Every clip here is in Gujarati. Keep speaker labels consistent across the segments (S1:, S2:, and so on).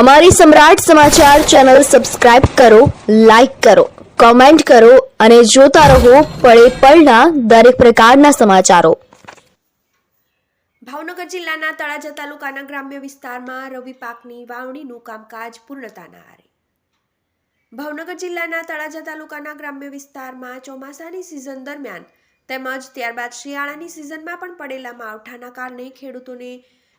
S1: અમારી સમ્રાટ સમાચાર ચેનલ સબસ્ક્રાઇબ કરો, લાઇક કરો, કોમેન્ટ કરો અને જોતા રહો પળે પળના દરેક પ્રકારના સમાચારો.
S2: ભાવનગર જિલ્લાના તળાજા તાલુકાના ગ્રામ્ય વિસ્તારમાં રવિ પાકની વાવણીનું કામકાજ પૂર્ણતાના આરે. ભાવનગર જિલ્લાના તળાજા તાલુકાના ગ્રામ્ય વિસ્તારમાં ચોમાસાની સિઝન દરમિયાન તેમજ ત્યારબાદ શિયાળાની સિઝનમાં પણ પડેલા માવઠાના કારણે ખેડૂતોને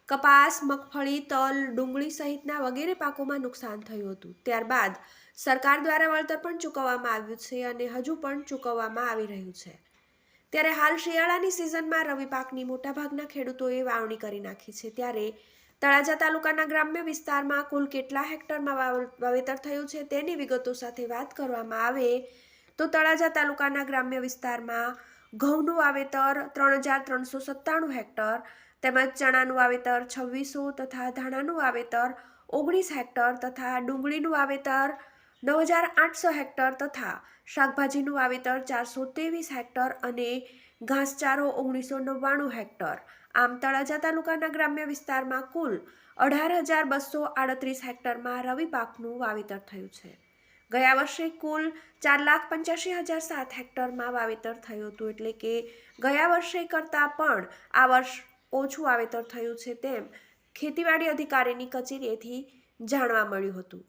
S2: કપાસ, મગફળી, તલ, ડુંગળી સહિતના વગેરે પાકોમાં નુકસાન થયું હતું. ત્યારબાદ સરકાર દ્વારા વળતર પણ ચૂકવવામાં આવ્યું છે અને હજુ પણ ચૂકવવામાં આવી રહ્યું છે. ત્યારે હાલ શિયાળાની સિઝનમાં રવિ પાકની મોટાભાગના ખેડૂતોએ વાવણી કરી નાખી છે. ત્યારે તળાજા તાલુકાના ગ્રામ્ય વિસ્તારમાં કુલ કેટલા હેક્ટરમાં વાવ- વાવેતર થયું છે તેની વિગતો સાથે વાત કરવામાં આવે તો તળાજા તાલુકાના ગ્રામ્ય વિસ્તારમાં ઘઉંનું વાવેતર ત્રણ હજાર ત્રણસો સત્તાણું હેક્ટર તેમજ ચણાનું વાવેતર, છવ્વીસો તથા ધાણાનું વાવેતર, ઓગણીસ હેક્ટર તથા ડુંગળીનું વાવેતર, નવ હજાર આઠસો હેક્ટર તથા શાકભાજીનું વાવેતર, ચારસો ત્રેવીસ હેક્ટર અને ઘાસચારો, ઓગણીસો નવ્વાણું હેક્ટર. આમ તળાજા તાલુકાના ગ્રામ્ય વિસ્તારમાં કુલ અઢાર હજાર બસો આડત્રીસ હેક્ટરમાં રવિ પાકનું વાવેતર થયું છે. ગયા વર્ષે કુલ ચાર લાખ પંચ્યાસી હજાર સાત હેક્ટરમાં વાવેતર થયું હતું, એટલે કે ગયા વર્ષે કરતાં પણ આ વર્ષ ઓછું વાવેતર થયું છે તેમ ખેતીવાડી અધિકારીની કચેરીએથી જાણવા મળ્યું હતું.